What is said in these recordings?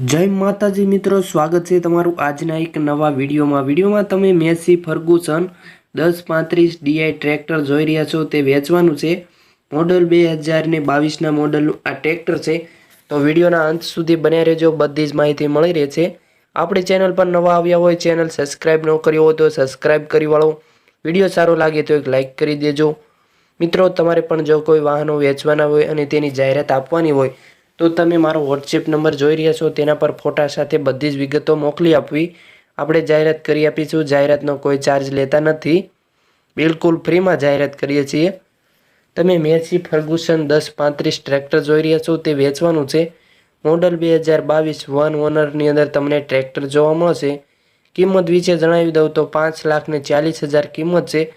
જય માતાજી મિત્રો, સ્વાગત છે તમારું આજના એક નવા વિડીયોમાં. વિડીયોમાં તમે મેસી ફર્ગુસન દસ પાંત્રીસ ડીઆઈ ટ્રેક્ટર જોઈ રહ્યા છો, તે વેચવાનું છે. મોડલ બે હજારને બાવીસના મોડલનું આ ટ્રેક્ટર છે. તો વિડીયોના અંત સુધી બન્યા રહેજો, બધી જ માહિતી મળી રહે છે આપણી ચેનલ પર નવા આવ્યા હોય, ચેનલ સબસ્ક્રાઈબ ન કરી હોય તો સબસ્ક્રાઈબ કરી વાળો. વીડિયો સારો લાગે તો એક લાઇક કરી દેજો. મિત્રો, તમારે પણ જો કોઈ વાહનો વેચવાના હોય અને તેની જાહેરાત આપવાની હોય તો તમે મારો વોટ્સએપ નંબર જોઈ રહ્યા છો, તેના પર ફોટા સાથે બધી જ વિગતો મોકલી આપવી. આપણે જાહેરાત કરી આપીશું, જાહેરાતનો કોઈ ચાર્જ લેતા નથી. બિલકુલ ફ્રીમાં જાહેરાત કરીએ છીએ. તમે મેસી ફર્ગુસન દસ પાંત્રીસ ટ્રેક્ટર જોઈ રહ્યા છો, તે વેચવાનું છે. મોડલ બે હજાર બાવીસ વન ઓનરની અંદર તમને ટ્રેક્ટર જોવા મળશે. કિંમત વિશે જણાવી દઉં તો પાંચ લાખ ને ચાલીસ હજાર કિંમત છે.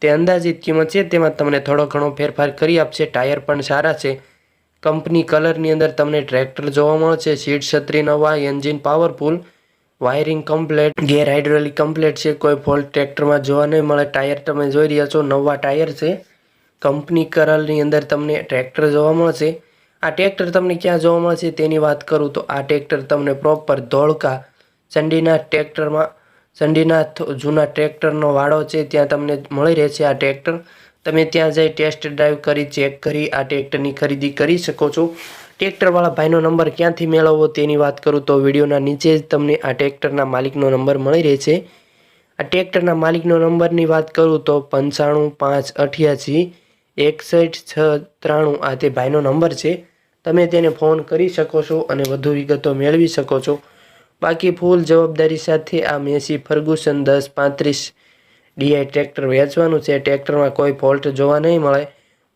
તે અંદાજિત કિંમત છે, તેમાં તમને થોડો ઘણો ફેરફાર કરી આપશે, ટાયર પણ સારા છે. કંપની કલરની અંદર તમને ટ્રેક્ટર જોવા મળશે, સીટ છત્રી નવા, engine powerful, wiring complete, gear hydraulic complete છે, કોઈ ફોલ્ટ ટ્રેક્ટરમાં જોવા નહીં મળે, ટાયર તમે જોઈ રહ્યા છો, નવા ટાયર છે. કંપની કલરની અંદર તમને ટ્રેક્ટર જોવા મળશે. આ ટ્રેક્ટર તમને ક્યાં જોવા મળશે તેની વાત કરું તો આ ટ્રેક્ટર તમને પ્રોપર ધોળકા ચંડીના ટ્રેક્ટરમાં ચંડીનાથ જૂના ટ્રેક્ટરનો વાડો છે, ત્યાં તમને મળી રહેશે આ ટ્રેક્ટર. તમે ત્યાં જઈ ટેસ્ટ ડ્રાઈવ કરી ચેક કરી, આ ટ્રેક્ટરની ખરીદી કરી શકો છો. ટ્રેક્ટરવાળા ભાઈનો નંબર ક્યાંથી મેળવવો તેની વાત કરું તો વિડીયોના નીચે જ તમને આ ટ્રેક્ટરના માલિકનો નંબર મળી રહેશે. આ ટ્રેક્ટરના માલિકનો નંબરની વાત કરું તો પંચાણું, પાંચ, અઠ્યાસી, એકસઠ, છ, ત્રાણું આ તે ભાઈનો નંબર છે. તમે તેને ફોન કરી શકો છો અને વધુ વિગતો મેળવી શકો છો. બાકી ફૂલ જવાબદારી સાથે આ મેસી ફર્ગુસન દસ પાંત્રીસ ડીઆઈ ટ્રેક્ટર વેચવાનું છે. ટ્રેક્ટરમાં કોઈ ફોલ્ટ જોવા નહીં મળે.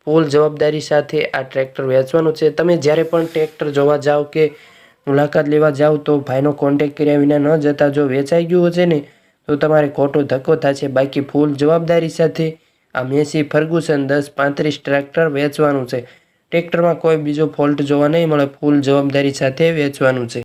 ફૂલ જવાબદારી સાથે આ ટ્રેક્ટર વેચવાનું છે. તમે જ્યારે પણ ટ્રેક્ટર જોવા જાઓ કે મુલાકાત લેવા જાઓ તો ભાઈનો કોન્ટેક કર્યા વિના ન જતા. જો વેચાઈ ગયું હશે ને, તો તમારે ખોટો ધક્કો થશે. બાકી ફૂલ જવાબદારી સાથે આ મેસી ફર્ગુસન દસ પાંત્રીસ ટ્રેક્ટર વેચવાનું છે. ટ્રેક્ટરમાં કોઈ બીજો ફોલ્ટ જોવા નહીં મળે. ફૂલ જવાબદારી સાથે વેચવાનું છે.